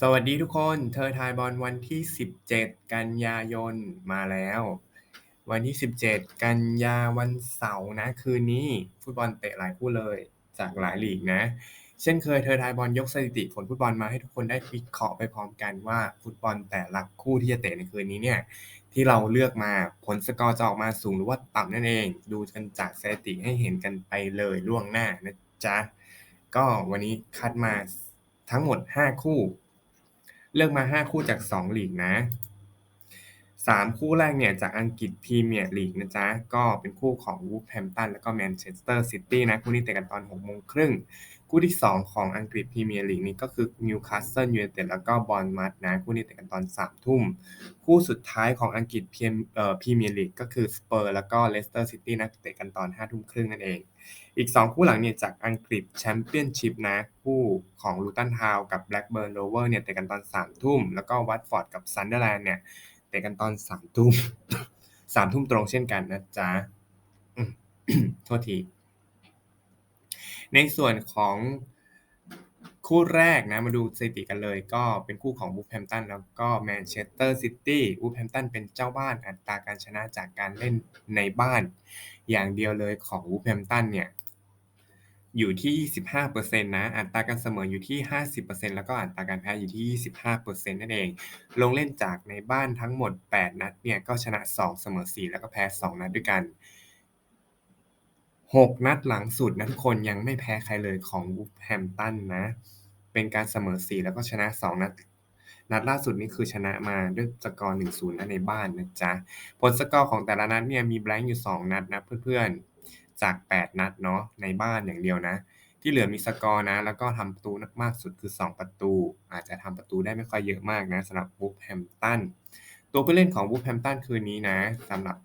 สวัสดีทุกคนเทอทายบอลวันที่ 17 กันยายนมาแล้ว วันที่ 17 กันยาวันเสาร์นะ คืนนี้ฟุตบอลเตะหลายคู่เลยจากหลายลีกนะ เช่นเคยเทอทายบอลยกสถิติผลฟุตบอลมาให้ทุกคนได้วิเคราะห์ไปพร้อมกันว่าฟุตบอลแต่ละคู่ที่จะเตะในคืนนี้เนี่ยที่เราเลือกมาผลสกอร์จะออกมาสูงหรือว่าต่ำนั่นเอง ดูกันจากสถิติให้เห็นกันไปเลยล่วงหน้านะจ๊ะก็วันนี้คัดมาทั้งหมด 5 คู่ เลือกมา 5 คู่จาก 2 ลีกนะ 3 คู่แรกเนี่ยจากอังกฤษพรีเมียร์ลีกนะจ๊ะ ก็เป็นคู่ของวูฟแฮมตันแล้วก็แมนเชสเตอร์ซิตี้นะ คู่นี้เตะกันตอน6โมงครึ่ง คู่ที่ 2 ของอังกฤษพรีเมียร์ลีกนี่ก็คือนิวคาสเซิลยูไนเต็ดแล้วก็บอลมัดนะ คู่นี้เตะกันตอน3ทุ่ม คู่สุดท้ายของอังกฤษพรีเอ่อพรีเมียร์ลีกก็คือสเปอร์แล้วก็เลสเตอร์ซิตี้นะเตะกันตอน5ทุ่มครึ่งนั่นเอง อีก 2 คู่หลังเนี่ยจากอังกฤษแชมเปี้ยนชิพนะ คู่ของลูตันทาวกับแบล็กเบิร์นโรเวอร์เนี่ยเตะกันตอน3ทุ่ม แล้วก็วัตฟอร์ดกับซันเดอร์แลนด์เนี่ยเตะกันตอน3ทุ่ม3ทุ่มตรงเช่นกันนะจ๊ะโทษที ในส่วนของคู่แรกนะมาดูสถิติกันเลย ก็เป็นคู่ของวูฟแฮมตันแล้วก็แมนเชสเตอร์ซิตี้วูฟแฮมตันเป็นเจ้าบ้านอัตราการชนะจากการเล่นในบ้าน อย่างเดียวเลยของวูฟแฮมตันเนี่ยอยู่ที่ 25%นะ อัตราการเสมออยู่ที่ 50%แล้วก็อัตราการแพ้อยู่ที่ 25%นั่นเอง ลงเล่นจากในบ้านทั้งหมด 8 นัดเนี่ยก็ชนะ 2 เสมอ 4 แล้วก็แพ้ 2 นัดด้วยกัน 6นัดหลังสุดนะทุกคนยังไม่แพ้ใครเลยของวูฟแฮมตันนะ เป็นการเสมอ4แล้วก็ชนะ2นัด นัดล่าสุดนี่คือชนะมาด้วยสกอร์1-0นะในบ้านนะจ๊ะ ผลสกอร์ของแต่ละนัดเนี่ยมี blank อยู่2นัดนะเพื่อนๆ จาก 8 นัดเนาะในบ้านอย่างเดียวนะ ที่เหลือมีสกอร์นะ แล้วก็ทำประตูมากสุดคือ 2 ประตู อาจจะทำประตูได้ไม่ค่อยเยอะมากนะสำหรับวูฟแฮมตันตัวผู้เล่นของวูฟแฮมตันคืนนี้นะสำหรับ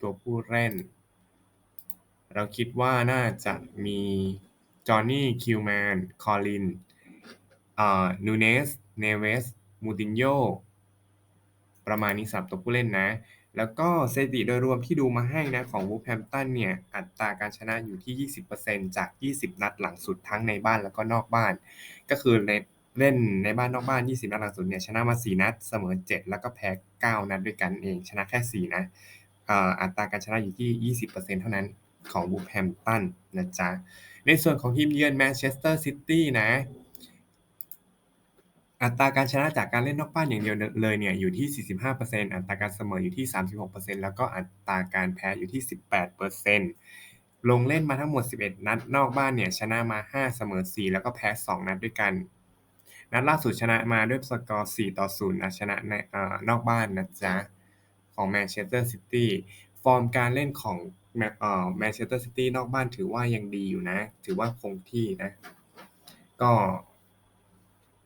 ตัวผู้เล่น เราคิดว่าน่าจะมีจอห์นนี่ คิวแมน คอลินนูเนส เนเวส มูตินโญประมาณนี้สับตัวผู้เล่นนะ แล้วก็สถิติโดยรวมที่ดูมาให้นะของวูฟแฮมตันเนี่ย อัตราการชนะอยู่ที่ 20%จาก 20 นัดหลังสุดทั้งในบ้านแล้วก็นอกบ้าน ก็คือในเล่นในบ้านนอกบ้าน 20 นัดหลังสุดเนี่ยชนะมา 4 นัด เสมอ 7 แล้วก็แพ้ 9 นัดด้วยกันเอง ชนะแค่ 4 นะอัตราการชนะอยู่ที่ 20%เท่านั้น ของวูแฮมตันนะจ๊ะ ในส่วนของทีมเยือนแมนเชสเตอร์ซิตี้นะ อัตราการชนะจากการเล่นนอกบ้านอย่างเดียวเลยเนี่ยอยู่ที่ 45%อัตราการเสมออยู่ที่ 36%แล้วก็อัตราการแพ้อยู่ที่ 18%ลงเล่นมาทั้งหมด 11 นัดนอกบ้านเนี่ยชนะมา 5 เสมอ 4 แล้วก็แพ้ 2 นัดด้วยกัน นัดล่าสุดชนะมาด้วยสกอร์ 4 ต่อ 0นะชนะในอนอกบ้านนะจ๊ะของแมนเชสเตอร์ซิตี้ฟอร์มการเล่นของ แมนเชสเตอร์ซิตี้นอกบ้านถือว่ายังดีอยู่นะ ถือว่าคงที่นะ ก็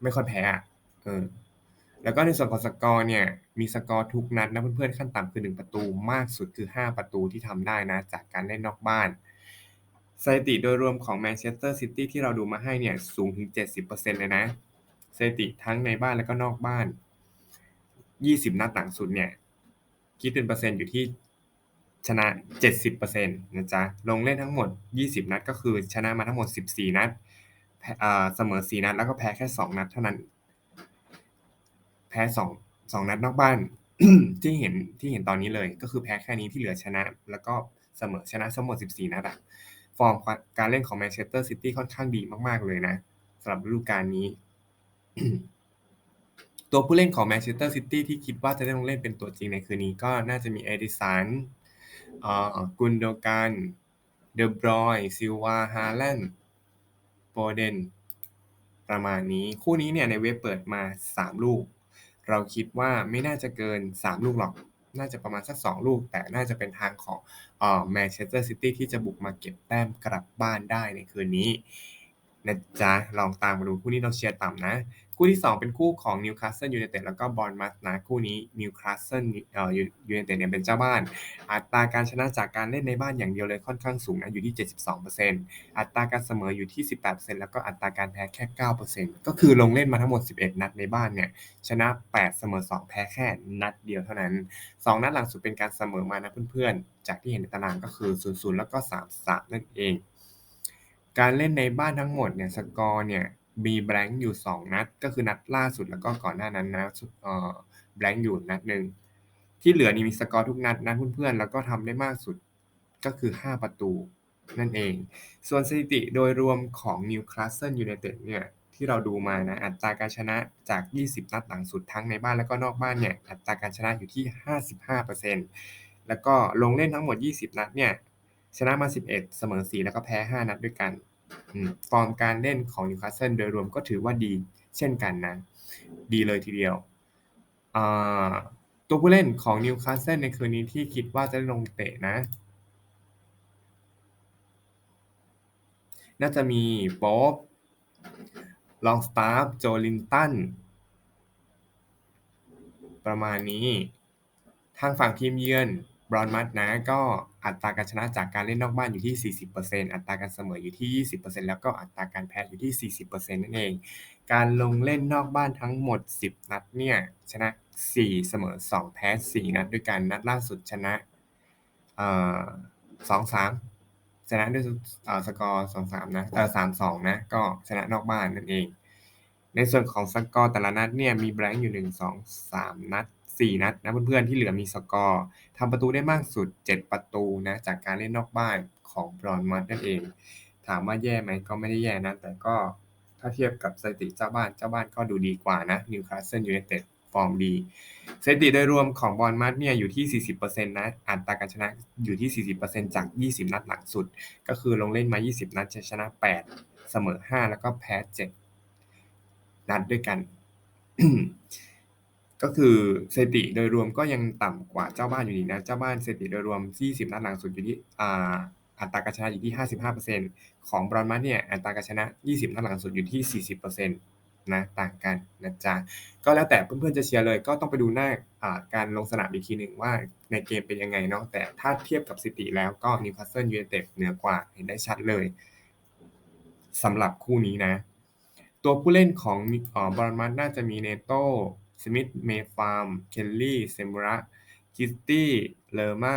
ไม่ค่อยแพ้อะเออแล้วก็ในส่วนของสกอร์เนี่ย มีสกอร์ทุกนัดนะเพื่อนๆขั้นต่ำคือ 1 ประตูมากสุดคือ 5 ประตูที่ทำได้นะ จากการเล่นนอกบ้านสถิติโดยรวมของแมนเชสเตอร์ซิตี้ที่เราดูมาให้เนี่ย สูงถึง 70%เลยนะสถิติทั้งในบ้านแล้วก็นอกบ้าน 20 นัดหลังสุดเนี่ย คิดเป็นเปอร์เซ็นต์อยู่ที่ ชนะ 70%นะจ๊ะ ลงเล่นทั้งหมด 20 นัดก็คือชนะมาทั้งหมด 14 นัดเสมอ 4 นัด แล้วก็แพ้แค่ 2 นัดเท่านั้น แพ้ 2 2 นัดนอกบ้าน ที่เห็นที่เห็นตอนนี้เลย ก็คือแพ้แค่นี้ที่เหลือชนะ แล้วก็เสมอชนะทั้งหมด 14 นัดอะฟอร์มการเล่นของแมนเชสเตอร์ซิตี้ค่อนข้างดีมากๆเลยนะสำหรับฤดูกาลนี้ ตัวผู้เล่นของแมนเชสเตอร์ซิตี้ที่คิดว่าจะได้ลงเล่นเป็นตัวจริงในคืนนี้ก็น่าจะมีเอดิสัน กุนโดกัน เดบรอยซิลวา ฮาแลนด์โปเดน ประมาณนี้ คู่นี้เนี่ยในเว็บเปิดมา 3 ลูก เราคิดว่าไม่น่าจะเกิน 3 ลูกหรอก น่าจะประมาณสัก 2 ลูก แต่น่าจะเป็นทางของแมนเชสเตอร์ซิตี้ที่จะบุกมาเก็บแต้มกลับบ้านได้ในคืนนี้ นะจ๊ะ ลองตามมาดูคู่นี้เราเชียร์ต่ำนะ คู่ที่ 2 เป็นคู่ของนิวคาสเซิลยูไนเต็ดแล้วก็บอลมัสนะคู่นี้นิวคาสเซิลเอ่อยูไนเต็ดเนี่ยเป็นเจ้าบ้าน อัตราการชนะจากการเล่นในบ้านอย่างเดียวเลยค่อนข้างสูงนะอยู่ที่ 72%อัตราการเสมออยู่ที่ 18%แล้วก็อัตราการแพ้แค่ 9%ก็คือลงเล่นมาทั้งหมด 11 นัดในบ้านเนี่ยชนะ 8 เสมอ 2 แพ้แค่นัดเดียวเท่านั้น 2 นัดหลังสุดเป็นการเสมอมานะเพื่อนๆ จากที่เห็นในตารางก็คือ 0-0 แล้วก็ 3-3 นั่นเอง การเล่นในบ้านทั้งหมดเนี่ย สกอร์เนี่ยมีแบงค์อยู่ 2 นัด ก็คือนัดล่าสุดแล้วก็ก่อนหน้านั้นนะเอ่อแบงค์อยู่นัดหนึ่งที่เหลือนี่มีสกอร์ทุกนัดนะเพื่อนๆแล้วก็ทำได้มากสุดก็คือ 5 ประตูนั่นเอง ส่วนสถิติโดยรวมของ Newcastle United เนี่ยที่เราดูมานะอัตราการชนะจาก 20 นัดหลังสุดทั้งในบ้านแล้วก็นอกบ้านเนี่ยอัตราการชนะอยู่ที่ 55%แล้วก็ลงเล่นทั้งหมด 20 นัดเนี่ย ชนะมา 11 เสมอ 4 แล้วก็แพ้ 5 นัดด้วยกันฟอร์มการเล่นของ Newcastle โดยรวมก็ถือว่าดีเช่นกันนะ ดีเลยทีเดียว ตัวผู้เล่นของ Newcastle ในคืนนี้ที่คิดว่าจะลงเตะนะ น่าจะมีโป๊บลองสตาร์ฟโจลินตัน ประมาณนี้ ทางฝั่งทีมเยือนบรอนมัดนะก็ อัตราการชนะจากการเล่นนอกบ้านอยู่ที่ 40%อัตราการเสมออยู่ที่ 20%แล้วก็อัตราการแพ้อยู่ที่ 40%นั่นเอง การลงเล่นนอกบ้านทั้งหมด 10 นัดเนี่ยชนะ 4 เสมอ 2 แพ้ 4 นัดด้วยกันนัดล่าสุดชนะเอ่อ2-3 ชนะด้วยสกอร์ 2-3 นะเออ3-2 นะ ก็ชนะนอกบ้านนั่นเอง ในส่วนของสกอร์แต่ละนัดเนี่ยมีแบงค์อยู่ 1 2 3 นัด 4 นัดนะเพื่อนๆที่เหลือมีสกอร์ทำประตูได้มากสุด 7 ประตูนะจากการเล่นนอกบ้านของบรอนมัดนั่นเอง ถามว่าแย่ไหมก็ไม่ได้แย่นะแต่ก็ถ้าเทียบกับสถิติเจ้าบ้านเจ้าบ้านก็ดูดีกว่านะนิวคาสเซิลยูไนเต็ดฟอร์มดีสถิติโดยรวมของบอลมัดเนี่ยอยู่ที่ 40%นะอัตราการชนะอยู่ที่ 40%จาก 20 นัดหลังสุด ก็คือลงเล่นมา 20 นัดชนะ 8 เสมอ 5 แล้วก็แพ้ 7 นัดด้วยกัน ก็คือสถิติโดยรวมก็ยังต่ำกว่าเจ้าบ้านอยู่ดีนะ เจ้าบ้านสถิติโดยรวม 20 นัดหลังสุดอยู่ที่อ่าอัตราการชนะอยู่ที่ 55%ของบรอนมัสเนี่ยอัตราการชนะ 20 นัดหลังสุดอยู่ที่ 40%นะต่างกันนะจ๊ะก็แล้วแต่เพื่อนๆจะเชียร์เลย ก็ต้องไปดูหน้าการลงสนามอีกทีหนึ่งว่าในเกมเป็นยังไงเนาะแต่ถ้าเทียบกับสถิติแล้วก็นิวคาสเซิลยูไนเต็ดเหนือกว่าเห็นได้ชัดเลยสำหรับคู่นี้นะ ตัวผู้เล่นของบรอนมัสน่าจะมีเนโต สมิธ เมฟาร์ม เคลลี่ เซมูระ คิสตี้ เลอร์มา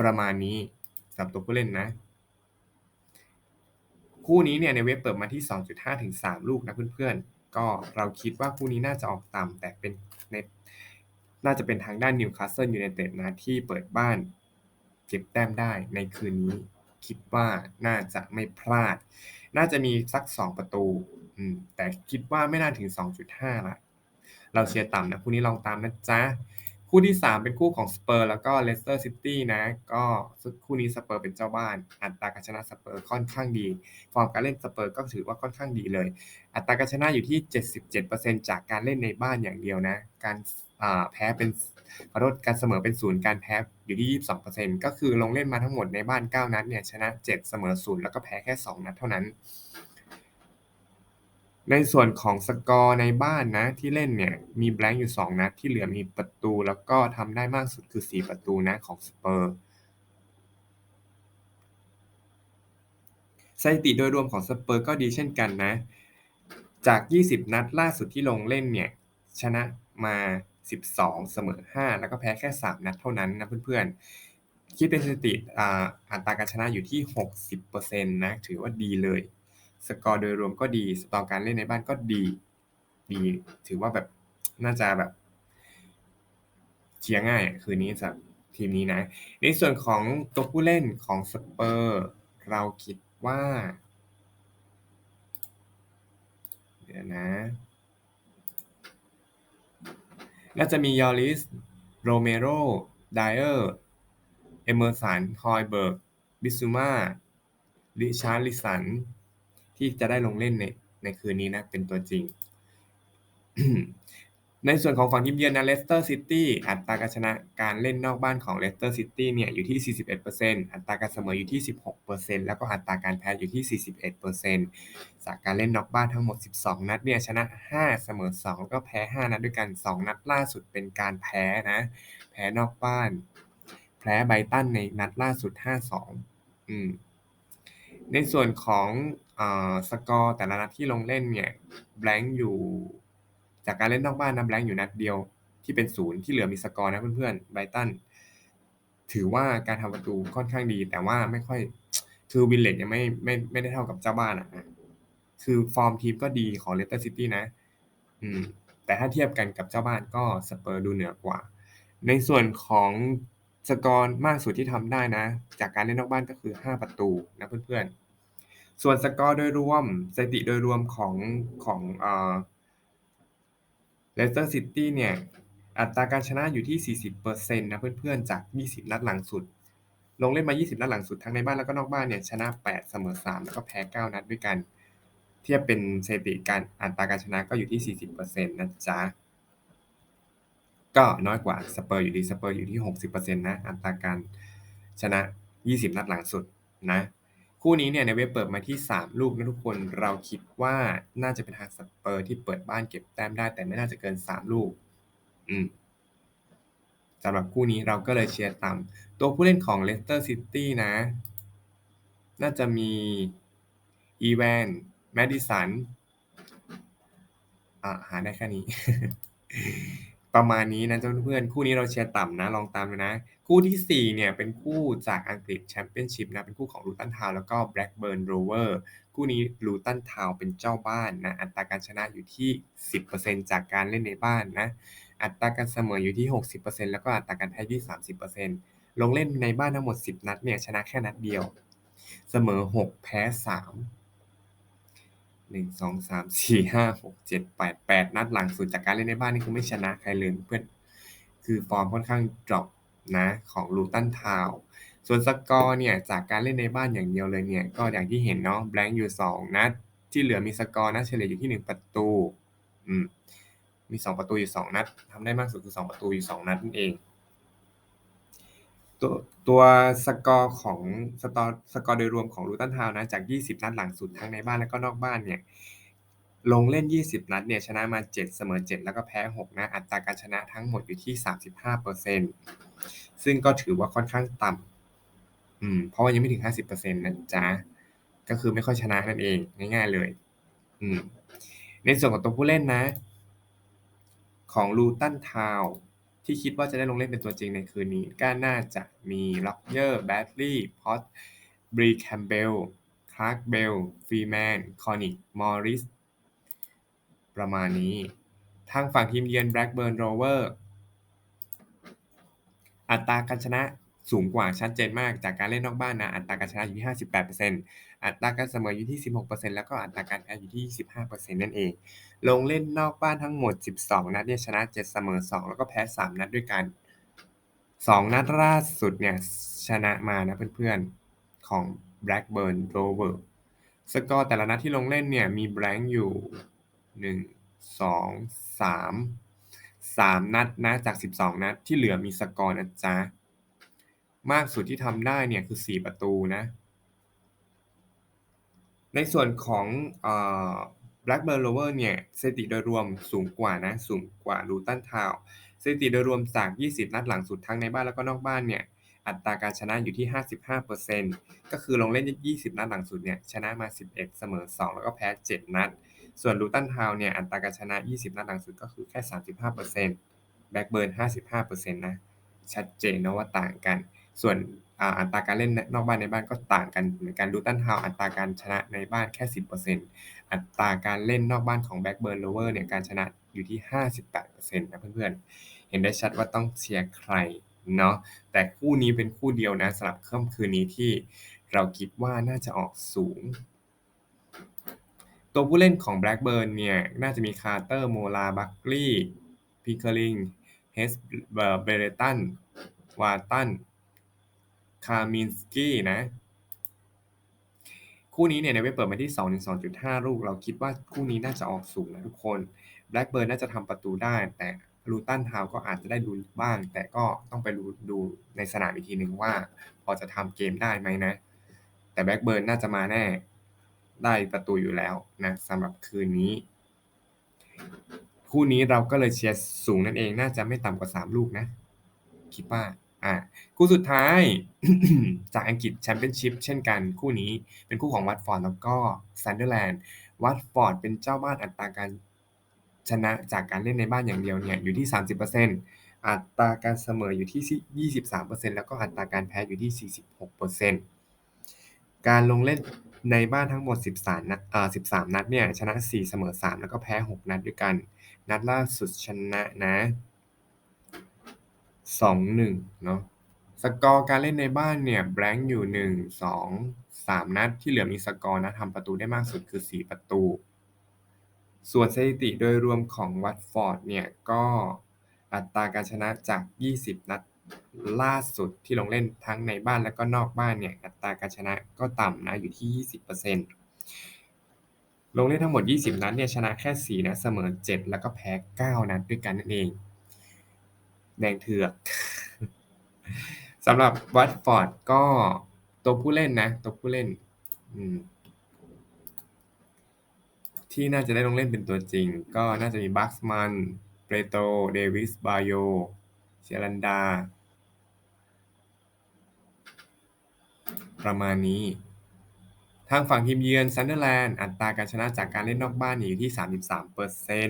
ประมาณนี้สำหรับตัวผู้เล่นนะ คู่นี้เนี่ยในเว็บเปิดมาที่ 2.5 ถึง 3 ลูกนะเพื่อนๆ ก็เราคิดว่าคู่นี้น่าจะออกต่ำแต่เป็นในน่าจะเป็นทางด้านนิวคาสเซิลยูไนเต็ดนะที่เปิดบ้านเก็บแต้มได้ในคืนนี้ คิดว่าน่าจะไม่พลาด น่าจะมีสัก 2 ประตู แต่คิดว่าไม่น่าถึง 2.5 ละ เราเชียร์ต่ำนะคู่นี้ลองตามนะจ๊ะ คู่ที่ 3 เป็นคู่ของสเปอร์แล้วก็เลสเตอร์ซิตี้นะ ก็คู่นี้สเปอร์เป็นเจ้าบ้าน อัตราการชนะสเปอร์ค่อนข้างดี ฟอร์มการเล่นสเปอร์ก็ถือว่าค่อนข้างดีเลย อัตราการชนะอยู่ที่ 77%จากการเล่นในบ้านอย่างเดียวนะ การ แพ้เป็นขอโทษการเสมอเป็นศูนย์การแพ้อยู่ที่ 22%ก็คือลงเล่นมาทั้งหมดในบ้าน 9 นัดเนี่ยชนะ 7 เสมอ 0 แล้วก็แพ้แค่ 2 นัดเท่านั้น ในส่วนของสกอร์ในบ้านนะที่เล่นเนี่ยมีแบงค์อยู่ 2 นัดที่เหลือมีประตูแล้วก็ทำได้มากสุดคือ 4 ประตูนะของสเปอร์สถิติโดยรวมของสเปอร์ก็ดีเช่นกันนะ จาก 20 นัดล่าสุดที่ลงเล่นเนี่ยชนะมา 12 เสมอ 5 แล้วก็แพ้แค่ 3 นัดเท่านั้นนะเพื่อนๆ คิดเป็นสถิติอัตราการชนะอยู่ที่ 60%นะถือว่าดีเลย สกอร์โดยรวมก็ดี สตอการเล่นในบ้านก็ดี ดี ถือว่าแบบน่าจะแบบเชียร์ง่ายคืนนี้สำหรับทีมนี้นะ ในส่วนของตัวผู้เล่นของสเปอร์ เราคิดว่า เดี๋ยวนะ น่าจะมียอริส โรเมโร ไดเออร์ เอเมอร์สัน ฮอยเบิร์ก บิซูมาลิชาร์ลิสัน ที่จะได้ลงเล่นในในคืนนี้นะ เป็นตัวจริง ในส่วนของฝั่งทีมเยือนนะเลสเตอร์ซิตี้อัตราการชนะการเล่นนอกบ้านของเลสเตอร์ซิตี้เนี่ยอยู่ที่ 41%อัตราการเสมออยู่ที่ 16%แล้วก็อัตราการแพ้อยู่ที่ 41%จากการเล่นนอกบ้านทั้งหมด 12 นัดเนี่ยชนะ 5 เสมอ 2 แล้วก็แพ้ 5 นัดด้วยกัน 2 นัดล่าสุดเป็นการแพ้นะ แพ้นอกบ้าน แพ้ไบตันในนัดล่าสุด 5-2 อืมในส่วนของสกอร์แต่ละนัดที่ลงเล่นเนี่ยแบงค์อยู่ จากการเล่นนอกบ้านนะแบงค์อยู่นัดเดียวที่เป็นศูนย์ที่เหลือมีสกอร์นะเพื่อนๆไบตันถือว่าการทำประตูค่อนข้างดี แต่ว่าไม่ค่อยคือวินเลดยังไม่ไม่ไม่ได้เท่ากับเจ้าบ้านอะคือฟอร์มทีมก็ดีของเลสเตอร์ซิตี้นะ อืม แต่ถ้าเทียบกันกับเจ้าบ้านก็สเปอร์ดูเหนือกว่า ในส่วนของสกอร์มากสุดที่ทำได้นะ จากการเล่นนอกบ้านก็คือ 5 ประตูนะเพื่อนๆ ส่วนสกอร์โดยรวมสถิติโดยรวมของของเอ่อ เลสเตอร์ซิตี้เนี่ย อัตราการชนะอยู่ที่ 40%นะเพื่อนๆ จาก 20 นัดหลังสุด ลงเล่นมา 20 นัดหลังสุดทั้งในบ้านแล้วก็นอกบ้านเนี่ยชนะ 8 เสมอ 3 แล้วก็แพ้ 9 นัดด้วยกัน เทียบเป็นสถิติการอัตราการชนะก็อยู่ที่ 40%นะจ๊ะก็น้อยกว่าสเปอร์อยู่ดีสเปอร์อยู่ที่ 60%นะอัตราการชนะ 20 นัดหลังสุดนะ คู่นี้เนี่ยในเว็บเปิดมาที่ 3 ลูกนะทุกคนเราคิดว่าน่าจะเป็นทางสเปอร์ที่เปิดบ้านเก็บแต้มได้แต่ไม่น่าจะเกิน 3 ลูก อืมสำหรับคู่นี้เราก็เลยเชียร์ต่ำตัวผู้เล่นของเลสเตอร์ซิตี้นะ น่าจะมีอีแวนแมดิสันอ่าหาได้แค่นี้ ประมาณนี้นะเพื่อนๆคู่นี้เราเชียร์ต่ำนะลองตามดูนะ คู่ที่ 4 เนี่ยเป็นคู่จากอังกฤษแชมเปี้ยนชิพนะ เป็นคู่ของลูตันทาวแล้วก็แบล็กเบิร์นโรเวอร์คู่นี้ลูตันทาวเป็นเจ้าบ้านนะ อัตราการชนะอยู่ที่ 10%จากการเล่นในบ้านนะ อัตราการเสมออยู่ที่ 60%แล้วก็อัตราการแพ้ที่ 30%ลงเล่นในบ้านทั้งหมด 10 นัดเนี่ยชนะแค่นัดเดียว เสมอ 6 แพ้ 3 หนึ่งสองสามสี่ห้าหกเจ็ดแปดแปดนัดหลังสุดจากการเล่นในบ้านนี่คือไม่ชนะใครเลยเพื่อนคือฟอร์มค่อนข้างดรอปนะของลูตันทาวส่วนสกอร์เนี่ยจากการเล่นในบ้านอย่างเดียวเลยเนี่ยก็อย่างที่เห็นเนาะแบงค์อยู่สองนัดที่เหลือมีสกอร์นะเฉลี่ยอยู่ที่หนึ่งประตูอืมมีสองประตูอยู่สองนัดทำได้มากสุดคือสองประตูอยู่สองนัดนั่นเอง ตัวตัวสกอร์ของสตอสกอร์โดยรวมของลูตันทาวนะจาก 20 นัดหลังสุดทั้งในบ้านและก็นอกบ้านเนี่ยลงเล่น 20 นัดเนี่ยชนะมา 7 เสมอ 7 แล้วก็แพ้ 6 นะ อัตราการชนะทั้งหมดอยู่ที่ 35%ซึ่งก็ถือว่าค่อนข้างต่ำอืมเพราะว่ายังไม่ถึง 50%นะจ๊ะ ก็คือไม่ค่อยชนะนั่นเอง ง่ายๆเลย อืมในส่วนของตัวผู้เล่นนะ ของลูตันทาว ที่คิดว่าจะได้ลงเล่นเป็นตัวจริงในคืนนี้ก็น่าจะมีล็อกเยอร์แบดลี่พอตบรีแคมเบลคลาร์กเบลฟรีแมนคอนิกมอริสประมาณนี้ทางฝั่งทีมเยือนแบล็กเบิร์นโรเวอร์อัตราการชนะสูงกว่าชัดเจนมากจากการเล่นนอกบ้านนะอัตราการชนะอยู่ที่ 58% อัตราการเสมออยู่ที่ 16%แล้วก็อัตราการแพ้อยู่ที่ 25%นั่นเอง ลงเล่นนอกบ้านทั้งหมด 12 นัดเนี่ยชนะ 7 เสมอ 2 แล้วก็แพ้ 3 นัดด้วยกัน 2 นัดล่าสุดเนี่ยชนะมานะเพื่อนๆของ Blackburn Rover สกอร์แต่ละนัดที่ลงเล่นเนี่ยมีแบงค์อยู่ 1 2 3 3 นัดนะจาก 12 นัดที่เหลือมีสกอร์นะจ๊ะมากสุดที่ทำได้เนี่ยคือ 4 ประตูนะ ในส่วนของเอ่อ Blackburn Rover เนี่ยสถิติโดยรวมสูงกว่านะ สูงกว่า Luton Town สถิติโดยรวมจาก 20 นัดหลังสุดทั้งในบ้านแล้วก็นอกบ้านเนี่ยอัตราการชนะอยู่ที่ 55%ก็คือลงเล่น 20 นัดหลังสุดเนี่ยชนะมา 11 เสมอ 2 แล้วก็แพ้ 7 นัด ส่วน Luton Town เนี่ยอัตราการชนะ 20 นัดหลังสุดก็คือแค่ 35% Blackburn 55%นะ ชัดเจนนะว่าต่างกัน ส่วน อัตราการเล่นนอกบ้านในบ้านก็ต่างกันเหมือนกันลูตันทาวอัตราการชนะในบ้านแค่ 10%อัตราการเล่นนอกบ้านของแบ็กเบิร์นโลเวอร์เนี่ยการชนะอยู่ที่ 58%นะเพื่อนๆ เห็นได้ชัดว่าต้องเชียร์ใครเนาะแต่คู่นี้เป็นคู่เดียวนะสำหรับค่ำคืนนี้ที่เราคิดว่าน่าจะออกสูง ตัวผู้เล่นของ Blackburn เนี่ยน่าจะมีคาร์เตอร์โมลาบัคลีย์พิคเกอริงเฮสเบเรตันวาตัน คามินสกี้นะ คู่นี้เนี่ยในเว็บเปิดมาที่2ถึง2.5 ลูก เราคิดว่าคู่นี้น่าจะออกสูงนะทุกคนแบล็กเบิร์นน่าจะทำประตูได้ แต่ลูตันทาวก็อาจจะได้ดูบ้าง แต่ก็ต้องไปดูดูในสนามอีกทีหนึ่งว่า พอจะทำเกมได้ไหมนะ แต่แบล็กเบิร์นน่าจะมาแน่ได้ประตูอยู่แล้วนะสำหรับคืนนี้ คู่นี้เราก็เลยเชียร์สูงนั่นเองน่าจะไม่ต่ำกว่า 3 ลูกนะ คิดว่า อ่าคู่สุดท้ายจากอังกฤษแชมเปี้ยนชิพเช่นกันคู่นี้เป็นคู่ของวัตฟอร์ดแล้วก็ซันเดอร์แลนด์วัตฟอร์ดเป็นเจ้าบ้านอัตราการชนะจากการเล่นในบ้านอย่างเดียวเนี่ยอยู่ที่ 30%อัตราการเสมออยู่ที่ 23%แล้วก็อัตราการแพ้อยู่ที่ 46%การลงเล่นในบ้านทั้งหมด 13 นัดเอ่อ13 นัดเนี่ยชนะ 4 เสมอ 3 แล้วก็แพ้ 6 นัดด้วยกัน นัดล่าสุดชนะนะ 2-1เนาะ สกอร์การเล่นในบ้านเนี่ยแบงค์อยู่1 2 3นัดที่เหลือมีสกอร์นะทำประตูได้มากสุดคือ4ประตู ส่วนสถิติโดยรวมของวัตฟอร์ดเนี่ยก็อัตราการชนะจาก 20 นัดล่าสุดที่ลงเล่นทั้งในบ้านและก็นอกบ้านเนี่ยอัตราการชนะก็ต่ำนะอยู่ที่ 20%ลงเล่นทั้งหมด 20 นัดเนี่ยชนะแค่ 4 นัดเสมอ 7 แล้วก็แพ้ 9 นัดด้วยกันนั่นเอง แดงเถือกสำหรับวัตฟอร์ดก็ตัวผู้เล่นนะ ตัวผู้เล่นที่น่าจะได้ลงเล่นเป็นตัวจริง ก็น่าจะมีบัคส์มันเปโตเดวิสบาโยเชลันดา ประมาณนี้ ทางฝั่งทีมเยือนซันเดอร์แลนด์อัตราการชนะจากการเล่นนอกบ้านอยู่ที่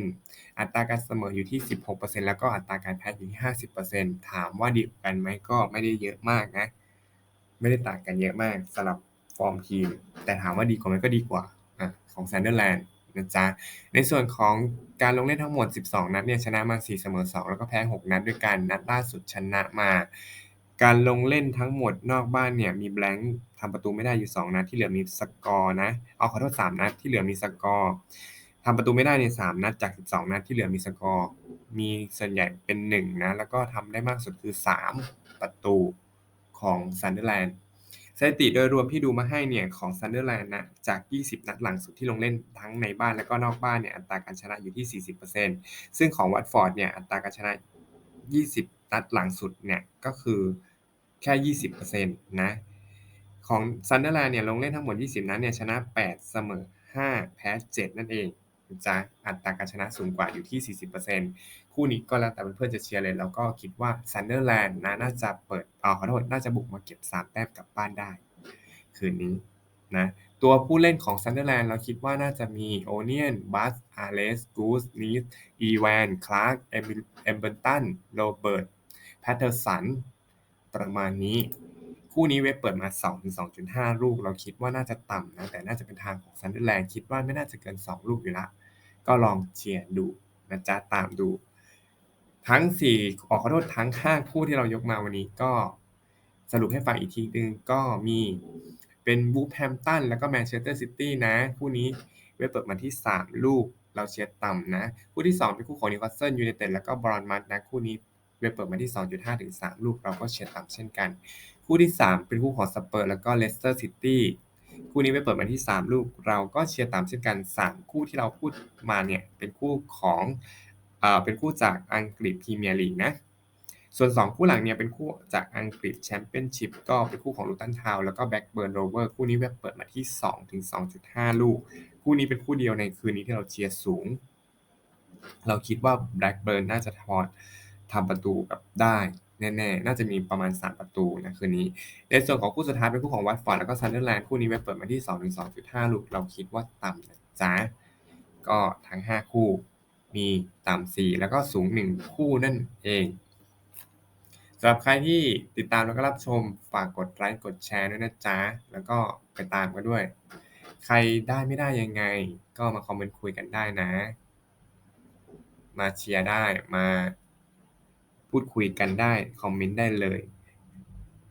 33%อัตราการเสมออยู่ที่ 16%แล้วก็อัตราการแพ้อยู่ที่ 50%ถามว่าดีกันไหมก็ไม่ได้เยอะมากนะ ไม่ได้ต่างกันเยอะมากสำหรับฟอร์มทีม แต่ถามว่าดีกว่าไหมก็ดีกว่าอของซันเดอร์แลนด์นะจ๊ะ ในส่วนของการลงเล่นทั้งหมด 12 นัดเนี่ยชนะมา 4 เสมอ 2 แล้วก็แพ้ 6 นัดด้วยกัน นัดล่าสุดชนะมา การลงเล่นทั้งหมดนอกบ้านเนี่ยมีแบงค์ทำประตูไม่ได้อยู่ 2 นัด ที่เหลือมีสกอร์นะ เอาขอโทษ 3 นัด ที่เหลือมีสกอร์ทำประตูไม่ได้ใน 3 นัดจาก 12 นัด ที่เหลือมีสกอร์ มีส่วนใหญ่เป็น 1 นะ แล้วก็ทำได้มากสุดคือ 3 ประตูของซันเดอร์แลนด์สถิติโดยรวมที่ดูมาให้เนี่ยของซันเดอร์แลนด์นะจาก 20 นัดหลังสุดที่ลงเล่นทั้งในบ้านและก็นอกบ้านเนี่ยอัตราการชนะอยู่ที่ 40%ซึ่งของวัตฟอร์ดเนี่ยอัตราการชนะ 20ัดหลังสุดเนี่ยก็คือแค่ 20%นะของซันเดอร์แลนด์เนี่ยลงเล่นทั้งหมด 20 นัดเนี่ยชนะ 8 เสมอ 5 แพ้ 7 นั่นเองจะอัตราการชนะสูงกว่าอยู่ที่ 40%คู่นี้ก็แล้วแต่เพื่อนจะเชียร์เลยแล้วก็คิดว่าซันเดอร์แลนด์นะน่าจะเปิดเอาขอโทษน่าจะบุกมาเก็บ 3 แต้มกลับบ้านได้ คืนนี้นะตัวผู้เล่นของซันเดอร์แลนด์เราคิดว่าน่าจะมีโอเนียนบัสอาร์เลสกูสนีสอีแวนคลาร์กเอมเบอร์ตันโรเบิร์ต แพทเทอร์สันประมาณนี้ คู่นี้เว็บเปิดมา 2-2.5 ลูก เราคิดว่าน่าจะต่ำนะ แต่น่าจะเป็นทางของซันเดอร์แลนด์คิดว่าไม่น่าจะเกิน 2 ลูกอยู่ละ ก็ลองเชียร์ดูนะจ๊ะตามดู ทั้ง4ขอขอโทษทั้ง 5 คู่ที่เรายกมาวันนี้ก็สรุปให้ฟังอีกทีนึงก็มีเป็นบูแฮมตันแล้วก็แมนเชสเตอร์ซิตี้นะ คู่นี้เว็บเปิดมาที่ 3 ลูกเราเชียร์ต่ำนะ คู่ที่ 2 เป็นคู่ของนิวคาสเซิลยูไนเต็ดแล้วก็บรอนมัดนะ คู่นี้ เว็บเปิดมาที่ 2.5 ถึง 3 ลูกเราก็เชียร์ต่ำเช่นกัน คู่ที่ 3 เป็นคู่ของสเปอร์แล้วก็เลสเตอร์ซิตี้คู่นี้ไปเปิดมาที่ 3 ลูก เราก็เชียร์ตามเช่นกัน 3 คู่ที่เราพูดมาเนี่ยเป็นคู่ของเอ่อเป็นคู่จากอังกฤษพรีเมียร์ลีกนะ ส่วน 2 คู่หลังเนี่ยเป็นคู่จากอังกฤษแชมเปี้ยนชิพก็เป็นคู่ของลูตันทาวน์แล้วก็แบ็กเบิร์นโรเวอร์คู่นี้เว็บเปิดมาที่ 2 ถึง 2.5 ลูก คู่นี้เป็นคู่เดียวในคืนนี้ที่เราเชียร์สูง เราคิดว่าแบล็กเบิร์นน่าจะทอด ทำประตูแบบได้แน่ๆ น่าจะมีประมาณ 3 ประตูนะคืนนี้ ในส่วนของคู่สุดท้ายเป็นคู่ของวัตฟอร์ดแล้วก็ซันเดอร์แลนด์คู่นี้เว็บเปิดมาที่2ถึง2.5 ลูกเราคิดว่าต่ำนะจ๊ะ ก็ทั้ง 5 คู่มีต่ำ4แล้วก็สูง 1 คู่นั่นเองสำหรับใครที่ติดตามแล้วก็รับชมฝากกดไลค์กดแชร์ด้วยนะจ๊ะ แล้วก็ไปตามกันด้วย ใครได้ไม่ได้ยังไง ก็มาคอมเมนต์คุยกันได้นะ มาเชียร์ได้มา พูดคุยกันได้ คอมเมนต์ได้เลย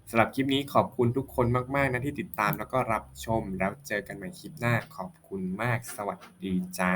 สำหรับคลิปนี้ขอบคุณทุกคนมาก ๆ นะที่ติดตามแล้วก็รับชมแล้วเจอกันใหม่คลิปหน้าขอบคุณมาก สวัสดีจ้า